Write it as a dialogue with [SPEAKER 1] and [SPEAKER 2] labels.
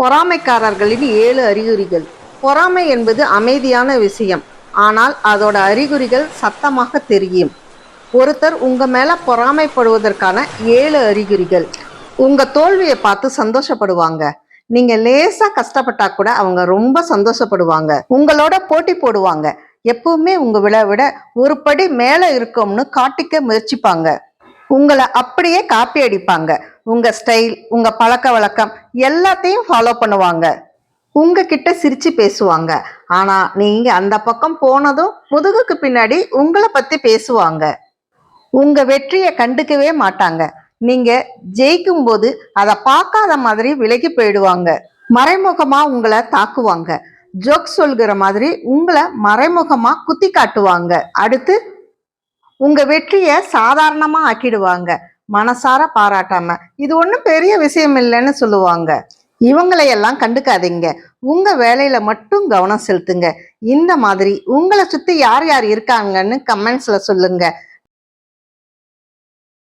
[SPEAKER 1] பொறாமைக்காரர்களின் ஏழு அறிகுறிகள். பொறாமை என்பது அமைதியான விஷயம். ஆனால் அதோட அறிகுறிகள் சத்தமாக தெரியும். ஒருத்தர் உங்கள் மேலே பொறாமைப்படுவதற்கான ஏழு அறிகுறிகள். உங்கள் தோல்வியை பார்த்து சந்தோஷப்படுவாங்க. நீங்க லேசா கஷ்டப்பட்டா கூட அவங்க ரொம்ப சந்தோஷப்படுவாங்க. உங்களோட போட்டி போடுவாங்க. எப்பவுமே உங்க விட விட ஒரு படி மேல இருக்கோம்னு காட்டிக்க முயற்சிப்பாங்க. உங்களை அப்படியே காப்பி அடிப்பாங்க. உங்க ஸ்டைல் உங்க பழக்க வழக்கம் எல்லாத்தையும் ஃபாலோ பண்ணுவாங்க. உங்ககிட்ட சிரிச்சு பேசுவாங்க. ஆனா நீங்க அந்த பக்கம் போனதும் முதுகுக்கு பின்னாடி உங்களை பத்தி பேசுவாங்க. உங்க வெற்றியை கண்டுக்கவே மாட்டாங்க. நீங்க ஜெயிக்கும் போது அதை பார்க்காத மாதிரி விலகி போயிடுவாங்க. மறைமுகமா உங்களை தாக்குவாங்க. ஜோக் சொல்கிற மாதிரி உங்களை மறைமுகமா குத்தி காட்டுவாங்க அடுத்து உங்க வெற்றியை சாதாரணமா ஆக்கிடுவாங்க. மனசார பாராட்டாம. இது ஒன்றும் பெரிய விஷயம் இல்லைன்னு சொல்லுவாங்க. இவங்களையெல்லாம் கண்டுக்காதீங்க. உங்க வேலையில மட்டும் கவனம் செலுத்துங்க. இந்த மாதிரி உங்களை சுத்தி யார் யார் இருக்காங்கன்னு கமெண்ட்ஸ்ல சொல்லுங்க.